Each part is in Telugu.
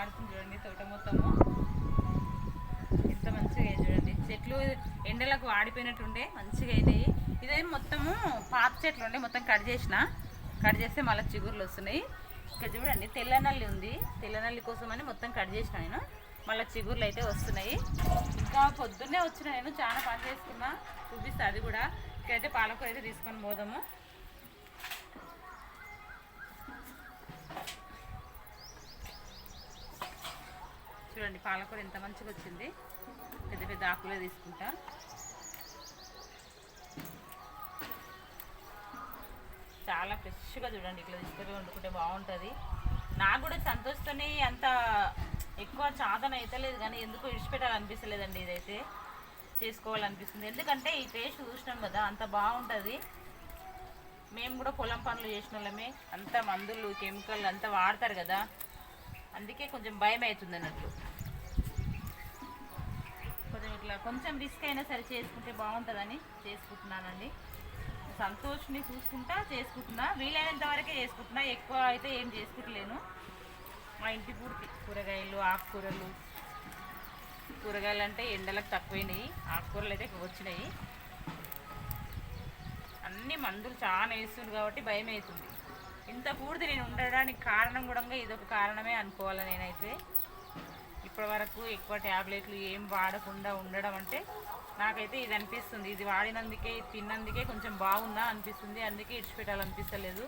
ఆడుతుంది చూడండి తోట మొత్తము. ఎంత మంచిగా చూడండి. చెట్లు ఎండలకు వాడిపోయినట్టుండే మంచిగా అయినాయి. ఇదే మొత్తము పాత చెట్లు ఉండే మొత్తం కట్ చేసిన. కట్ చేస్తే మళ్ళీ చిగుర్లు వస్తున్నాయి. ఇక్కడ చూడండి తెల్లనల్లి ఉంది. తెల్లనల్లి కోసం అని మొత్తం కట్ చేసిన నేను. మళ్ళీ చిగుర్లు అయితే వస్తున్నాయి. ఇంకా పొద్దున్నే వచ్చిన నేను చాలా పని చేసుకున్నా. చూపిస్తా అది కూడా. ఇక్కడైతే పాలకూర అయితే తీసుకొని పోదాము. చూడండి పాలకూర ఎంత మంచిగా వచ్చింది. పెద్ద పెద్ద ఆకులే తీసుకుంటా. చాలా ఫ్రెష్గా చూడండి ఇట్లా తీసుకొని వండుకుంటే బాగుంటుంది. నాకు కూడా సంతోషతోని అంత ఎక్కువ చాదన అవుతలేదు కానీ ఎందుకు విడిచిపెట్టాలనిపిస్తలేదండి ఇదైతే. చేసుకోవాలనిపిస్తుంది. ఎందుకంటే ఈ టేస్ట్ చూసినాం కదా అంత బాగుంటుంది. మేము కూడా పొలం పనులు చేసిన వాళ్ళమే. అంత మందులు కెమికల్ అంతా వాడతారు కదా. అందుకే కొంచెం భయం అవుతుంది అన్నట్లు ఇట్లా కొంచెం రిస్క్ అయినా సరే చేసుకుంటే బాగుంటుందని చేసుకుంటున్నానండి. సంతోష్ని చూసుకుంటా చేసుకుంటున్నా వీలైనంత వరకే చేసుకుంటున్నా. ఎక్కువ అయితే ఏం చేసుకుంటలేను. మా ఇంటి పూర్తి కూరగాయలు ఆకుకూరలు. కూరగాయలు అంటే ఎండలకు తక్కువైనాయి. ఆకుకూరలు అయితే వచ్చినాయి. అన్ని మందులు చాలా వేస్తుంది కాబట్టి భయం అవుతుంది. ఇంత పూర్తి నేను ఉండడానికి కారణం కూడా ఇదొక కారణమే అనుకోవాలి నేనైతే. ఇప్పటి వరకు ఎక్కువ ట్యాబ్లెట్లు ఏం వాడకుండా ఉండడం అంటే నాకైతే ఇది అనిపిస్తుంది. ఇది వాడినందుకే ఇది తిన్నందుకే కొంచెం బాగుందా అనిపిస్తుంది. అందుకే ఇడిచిపెట్టాలనిపిస్తలేదు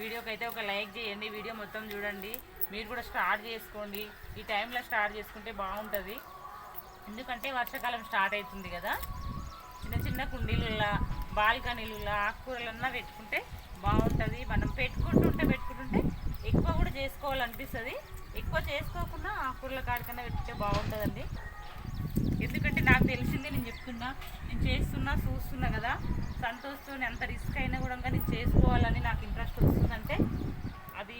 వీడియోకి అయితే ఒక లైక్ చేయండి. వీడియో మొత్తం చూడండి. మీరు కూడా స్టార్ట్ చేసుకోండి. ఈ టైంలో స్టార్ట్ చేసుకుంటే బాగుంటుంది. ఎందుకంటే వర్షాకాలం స్టార్ట్ అవుతుంది కదా. చిన్న చిన్న కుండీలలో బాల్కనీలలో ఆకుకూరలన్నా పెట్టుకుంటే బాగుంటుంది. మనం పెట్టుకుంటుంటే పెట్టుకుంటుంటే ఎక్కువ కూడా చేసుకోవాలనిపిస్తుంది. ఎక్కువ చేసుకోకుండా ఆకుకూరల కాడికన్నా పెట్టితే బాగుంటుందండి. ఎందుకంటే నాకు తెలిసింది నేను చెప్తున్నా నేను చేస్తున్నా చూస్తున్నా కదా. సంతోషంతో అంత రిస్క్ అయినా కూడా నేను చేసుకోవాలని నాకు ఇంట్రెస్ట్ వస్తుందంటే అది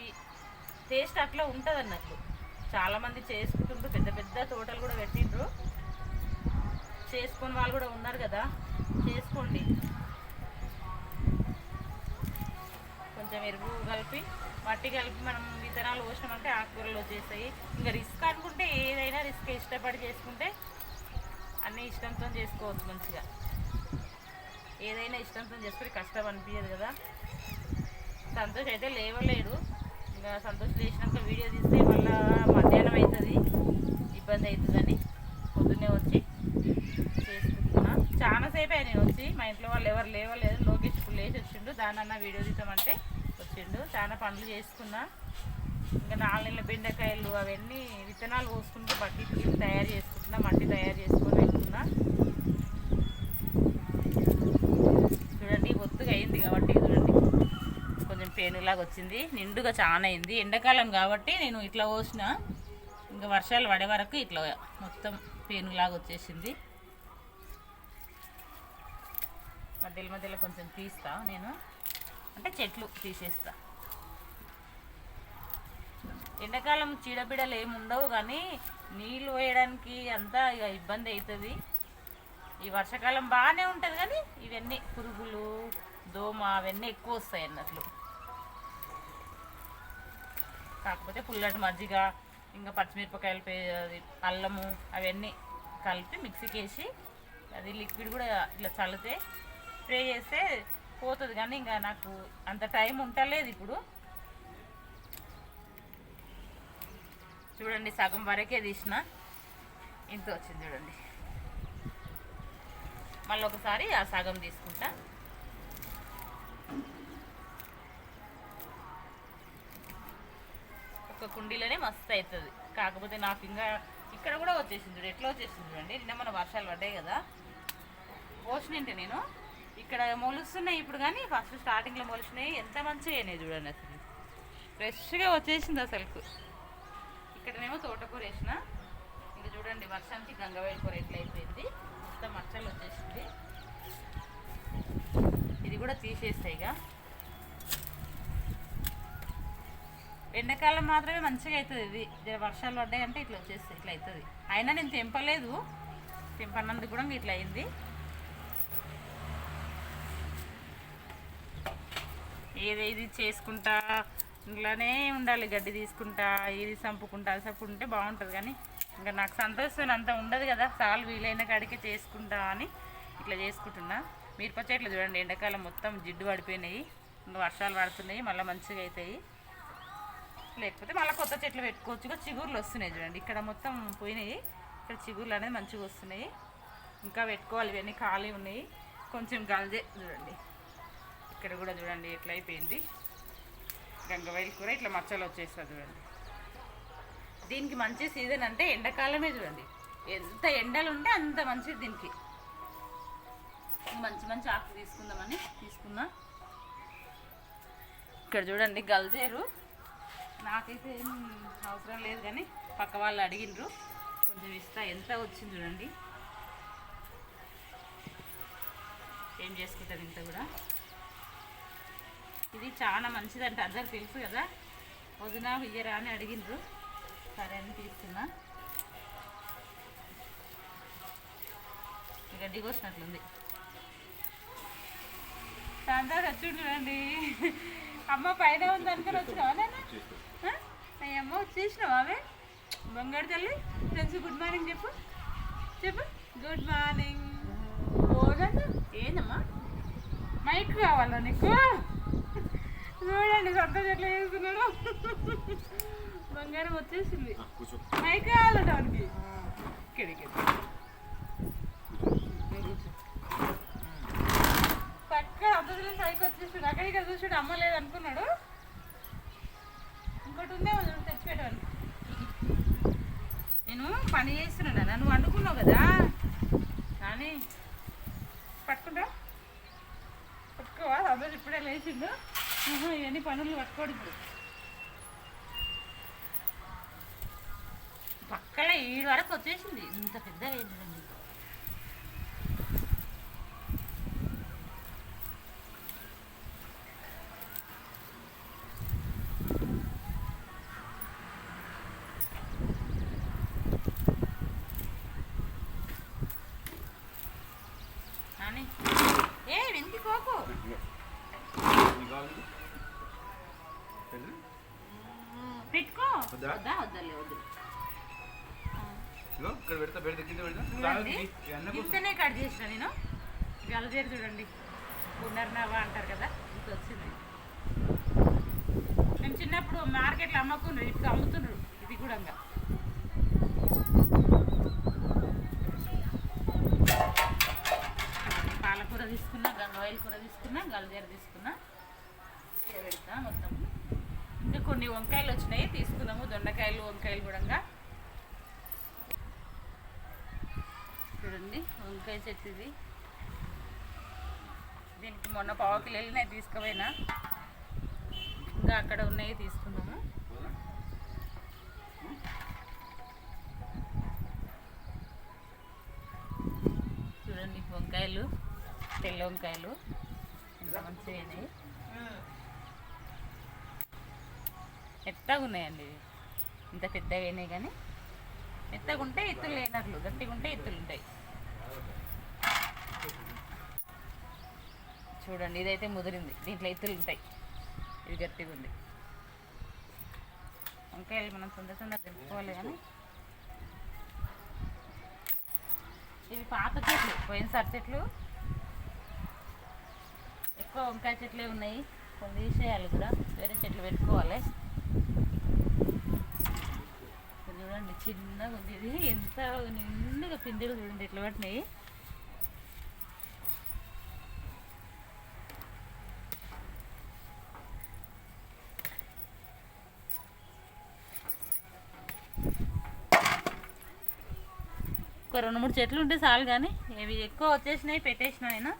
టేస్ట్ అట్లా ఉంటుంది అన్నట్లు చాలామంది చేసుకుంటుండ్రు పెద్ద పెద్ద తోటలు కూడా పెట్టిండ్రు. చేసుకుని వాళ్ళు కూడా ఉన్నారు కదా. చేసుకోండి. కొంచెం ఎరువు కలిపి మట్టి కలిపి మనం విత్తనాలు పోసినామంటే ఆకుకూరలు వచ్చేస్తాయి. ఇంకా రిస్క్ అనుకుంటే ఏదైనా రిస్క్ ఇష్టపడి చేసుకుంటే అన్నీ ఇష్టంతో చేసుకోవచ్చు మంచిగా. ఏదైనా ఇష్టంతో చేసుకుని కష్టం అనిపించదు కదా. సంతోష్ అయితే లేవలేడు. ఇంకా సంతోష్ లేచినాక వీడియో తీస్తే మళ్ళా మధ్యాహ్నం అవుతుంది. ఇబ్బంది అవుతుందని పొద్దున్నే వచ్చి చేసుకుంటున్నా. చాలాసేపు అయ్యి నేను వచ్చి మా ఇంట్లో వాళ్ళు ఎవరు లేవలేదు. లోకేష్ ఇప్పుడు లేచి వచ్చిండు. దానన్నా వీడియో తీసామంటే వచ్చిండు. చాలా పనులు చేసుకున్నా. ఇంకా నాలుగు నెలల బెండకాయలు అవన్నీ విత్తనాలు పోసుకుంటూ బకెట్లు తయారు చేసుకుంటున్నా మట్టి తయారు చేసుకొని వెళ్తున్నా చూడండి ఒత్తుగా అయింది కాబట్టి చూడండి. కొంచెం పేనులాగా వచ్చింది. నిండుగా చాలా అయింది. ఎండాకాలం కాబట్టి నేను ఇట్లా పోసిన ఇంకా వర్షాలు పడే వరకు ఇట్లా మొత్తం పేనులాగా వచ్చేసింది. మధ్యలో మధ్యలో కొంచెం తీస్తా నేను. అంటే చెట్లు తీసేస్తా. ఎండాకాలం చీడపీడలు ఏమి ఉండవు కానీ నీళ్ళు వేయడానికి అంతా ఇక ఇబ్బంది అవుతుంది. ఈ వర్షాకాలం బాగానే ఉంటుంది కానీ ఇవన్నీ పురుగులు దోమ అవన్నీ ఎక్కువ వస్తాయి అన్నట్లు. కాకపోతే పుల్లటి మజ్జిగ ఇంకా పచ్చిమిరపకాయలు పే అల్లము అవన్నీ కలిపి మిక్సీకి వేసి అది లిక్విడ్ కూడా ఇట్లా చల్లితే స్ప్రే చేస్తే పోతుంది కానీ ఇంకా నాకు అంత టైం ఉండలేదు ఇప్పుడు. చూడండి సగం వరకే తీసిన. ఇంత వచ్చింది చూడండి. మళ్ళీ ఒకసారి ఆ సగం తీసుకుంటా. ఒక కుండీలోనే మస్తు అవుతుంది. కాకపోతే నాకు ఇంకా ఇక్కడ కూడా వచ్చేసింది చూడు ఎట్లా వచ్చేసింది చూడండి. నిన్న మన వర్షాలు పడ్డాయి కదా. పోసినంటే నేను? ఇక్కడ మొలుస్తున్నాయి ఇప్పుడు కానీ ఫస్ట్ స్టార్టింగ్లో మొలిచినాయి ఎంత మంచిగా అయినాయి చూడండి అసలు. ఫ్రెష్గా వచ్చేసింది అసలు. ఇక్కడనేమో తోటకూర వేసిన. ఇంకా చూడండి వర్షానికి గంగవేడి కూర ఎట్లయిపోయింది అయిపోయింది. అంత మచ్చలు వచ్చేసింది. ఇది కూడా తీసేస్తాయి ఇక. ఎండాకాలం మాత్రమే మంచిగా అవుతుంది ఇది. జర వర్షాలు పడ్డాయి అంటే ఇట్లా వచ్చేస్తాయి ఇట్లా అవుతుంది. అయినా నేను తెంపలేదు. తెంపన్నందుకు కూడా ఇట్లా అయింది. ఏదేది చేసుకుంటా ఇంట్లోనే ఉండాలి గడ్డి తీసుకుంటా ఇది చంపుకుంటా అది చంపుకుంటే బాగుంటుంది కానీ ఇంకా నాకు సంతోషం అంత ఉండదు కదా. చాలు వీలైన కాడికి చేసుకుంటా అని ఇట్లా చేసుకుంటున్నా. మిరప చెట్లు చూడండి ఎండాకాలం మొత్తం జిడ్డు పడిపోయినాయి. వర్షాలు పడుతున్నాయి మళ్ళీ మంచిగా అవుతాయి లేకపోతే మళ్ళీ కొత్త చెట్లు పెట్టుకోవచ్చు. చిగుర్లు వస్తున్నాయి చూడండి ఇక్కడ మొత్తం పోయినాయి. ఇక్కడ చిగుర్లు అనేది మంచిగా వస్తున్నాయి. ఇంకా పెట్టుకోవాలి ఇవన్నీ ఖాళీ ఉన్నాయి. కొంచెం గల్జే చూడండి. ఇక్కడ కూడా చూడండి ఎట్లా అయిపోయింది. గంగవైల్ కూర ఇట్లా మచ్చలు వచ్చేస్తుంది చూడండి. దీనికి మంచి సీజన్ అంటే ఎండాకాలమే చూడండి. ఎంత ఎండలు ఉంటే అంత మంచిది దీనికి. మంచి మంచి ఆకు తీసుకుందామని తీసుకున్నా. ఇక్కడ చూడండి గల్జేరు. నాకైతే ఏం అవసరం లేదు కానీ పక్క వాళ్ళు అడిగినరు కొంచెం ఇస్తా ఎంత వచ్చింది చూడండి. ఏం చేసుకుంటారు ఇంత కూడా? ఇది చాలా మంచిదంట. అందరు తెలుసు కదా? వదిన ఇయ్యరా అని అడిగినరు సరే అని తీసుకున్నా. గడ్డి కోసినట్లుంది శాంతా చూడండి అమ్మ పైన ఉంది అనుకుని వచ్చినావా నేను అమ్మ వచ్చేసినావా ఆమె? బంగారు తల్లి ఫ్రెండ్స్ గుడ్ మార్నింగ్ చెప్పు. చెప్పు. Good morning. ఏందమ్మా? మైక్ కావాలా నీకు? చూడండి సంతోష్ ఎట్లా చేస్తున్నాడు. బంగారం వచ్చేసింది. మైక్ కావాలట వానికి. ఇక్కడికి పక్క అబ్దుల్ సైకి వచ్చేసాడు. అక్కడ ఇక్కడ చూసాడు అమ్మ లేదు అనుకున్నాడు. ఇంకోటి ఉందే తెచ్చిపెట్టాను నేను పని చేస్తున్నాను నువ్వు వండుకున్నావు కదా. కానీ పట్టుకుంటా. పట్టుకోవా? అబ్బాయి ఇప్పుడే లేచిండు ఇవన్నీ పనులు పట్టుకోడు ఇప్పుడు. పక్కన ఈడు వరకు వచ్చేసింది. ఇంత పెద్దగా అయిందండి నాని ఏ వెంది కోకు పెట్టుకో వద్దా? వద్దా వద్దలే వద్దు ఇక్కడ పెడతా పెడతా కింద. ఇంతనే కట్ చేసిన నేను గలజేరు చూడండి పునర్నవ అంటారు కదా ఇంత వచ్చింది మేము చిన్నప్పుడు మార్కెట్లో అమ్మకుండ్రు ఇప్పుడు అమ్ముతుండ్రు ఇది కూడా. పాలకూర తీసుకున్నా గంగవాయిల కూర తీసుకున్నా గలజేరు తీసుకున్నా పెడతా మొత్తం కొన్ని వంకాయలు వచ్చినాయి. తీసుకున్నాము దొండకాయలు వంకాయలు కూడా చూడండి వంకాయ చెట్టు ఇది. దీనికి మొన్న పావు వెళ్ళినాయి తీసుకుపోయినా. ఇంకా అక్కడ ఉన్నాయి తీసుకున్నాము చూడండి వంకాయలు తెల్ల వంకాయలు. ఎంత మంచిగా అయినాయి మెత్తగా ఉన్నాయండి ఇంత పెద్దగా అయినాయి కానీ మెత్తగా ఉంటే ఎత్తులు లేనట్లు గట్టిగా ఉంటే ఎత్తులు ఉంటాయి. చూడండి ఇదైతే ముదిరింది. దీంట్లో ఎత్తులు ఉంటాయి. ఇది గట్టిగా ఉంది. వంకాయలు మనం సొంత సొంత తెలుసుకోవాలి కానీ ఇవి పాత చెట్లు పోయినసారి చెట్లు. ఎక్కువ వంకాయ చెట్లే ఉన్నాయి. కొన్ని తీసేయాలి కూడా. వేరే చెట్లు పెట్టుకోవాలి ఇది చూడండి చిన్నగా ఉంది. ఇది ఎంత నిండుగా పిందెలు చూడండి ఎట్లా పట్టినాయి. ఒక రెండు మూడు చెట్లు ఉంటే చాలు కానీ ఇవి ఎక్కువ వచ్చేసినాయి పెట్టేసిన నేను.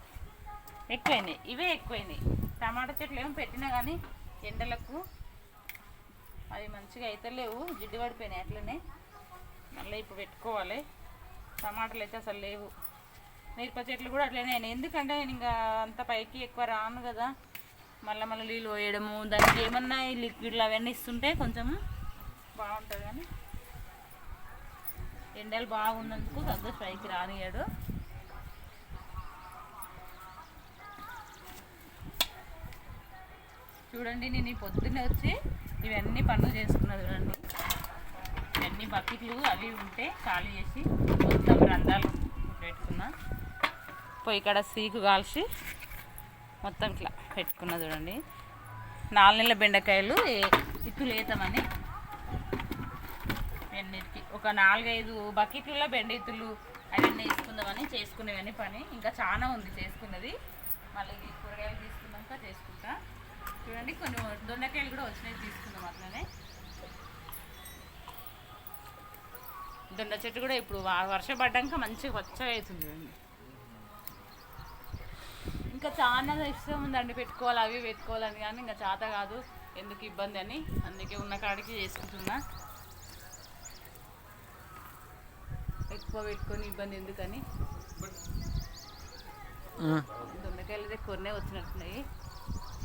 ఎక్కువైనాయి ఇవే ఎక్కువైనాయి. టమాటా చెట్లు ఏమో పెట్టినా కానీ ఎండలకు అవి మంచిగా అయితే లేవు జిడ్డు పడిపోయినాయి అట్లనే. మళ్ళీ ఇప్పుడు పెట్టుకోవాలి. టమాటాలు అయితే అసలు లేవు. మిరప చెట్లు కూడా అట్లనే ఎందుకంటే నేను ఇంకా అంత పైకి ఎక్కువ రాను కదా. మళ్ళీ మళ్ళీ నీళ్ళు పోయడము దానికి ఏమన్నా ఈ లిక్విడ్లు అవన్నీ ఇస్తుంటే కొంచెం బాగుంటుంది కానీ ఎండలు బాగున్నందుకు పెద్ద పైకి రానియాడు చూడండి నేను ఈ పొద్దున్నే వచ్చి ఇవన్నీ పనులు చేసుకున్నది చూడండి. అన్ని బకెట్లు అవి ఉంటే ఖాళీ చేసి మొత్తం రంధ్రాలు పెట్టుకున్నా. పోయి కాడ సీకు కాల్చి మొత్తం ఇట్లా పెట్టుకున్నా చూడండి. నాలుగు నెలల బెండకాయలు ఇత్తులు వేతామని ఎన్నిటికి ఒక నాలుగైదు బకెట్లలో బెండ ఇత్తులు అవన్నీ వేసుకుందామని చేసుకునేవని పని. ఇంకా చాలా ఉంది చేసుకున్నది. మళ్ళీ కూరగాయలు తీసుకున్నాక చేసుకుంటా. చూడండి కొన్ని దొండకాయలు కూడా వచ్చినాయి తీసుకుందాం అట్లా దొండ చెట్టు కూడా ఇప్పుడు వర్షం పడ్డాక మంచిగా పచ్చగా అవుతుంది. ఇంకా చాలా ఇష్టం ఉందండి పెట్టుకోవాలి అవి పెట్టుకోవాలని. కానీ ఇంకా చేత కాదు ఎందుకు ఇబ్బంది అని. అందుకే ఉన్న కాడికి చేసుకుంటున్నా. ఎక్కువ పెట్టుకొని ఇబ్బంది ఎందుకని? దొండకాయలు అయితే కొన్నే వచ్చినట్టున్నాయి.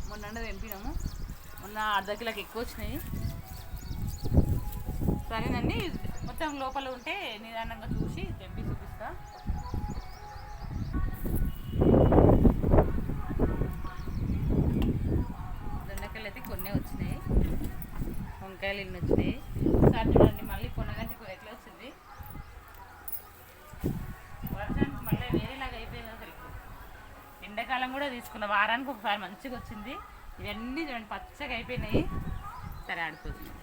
మొన్న తెంపినాము. మొన్న అర్ధ కిలోకి ఎక్కువ వచ్చినాయి. సరేనండి మొత్తం లోపల ఉంటే నిదానంగా చూసి తెంపి చూపిస్తా. దొండకాయలు అయితే కొన్నే వచ్చినాయి. వంకాయలు ఇన్ని వచ్చినాయి. సార్ చూడండి మళ్ళీ పొన్నగంటి కూర ఎట్లా వచ్చింది? వర్షానికి మళ్ళీ వేరేలాగా అయిపోయింది అసలు. ఎండాకాలం కూడా తీసుకున్న వారానికి ఒకసారి మంచిగా వచ్చింది. ఇవన్నీ చూడండి పచ్చగా అయిపోయినాయి. సరే ఆడిపోతుంది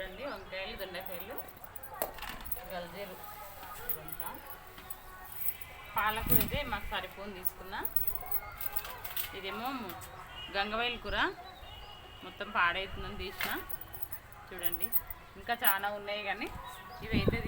చూడండి వంకాయలు దొండకాయలు గల్జీలు. ఇదంతా. పాలకూర అయితే మాకు సరిపోని తీసుకున్నా. ఇదేమో గంగవైల కూర. మొత్తం పాడైతుందని తీసిన. చూడండి ఇంకా చాలా ఉన్నాయి కానీ ఇవి అయితే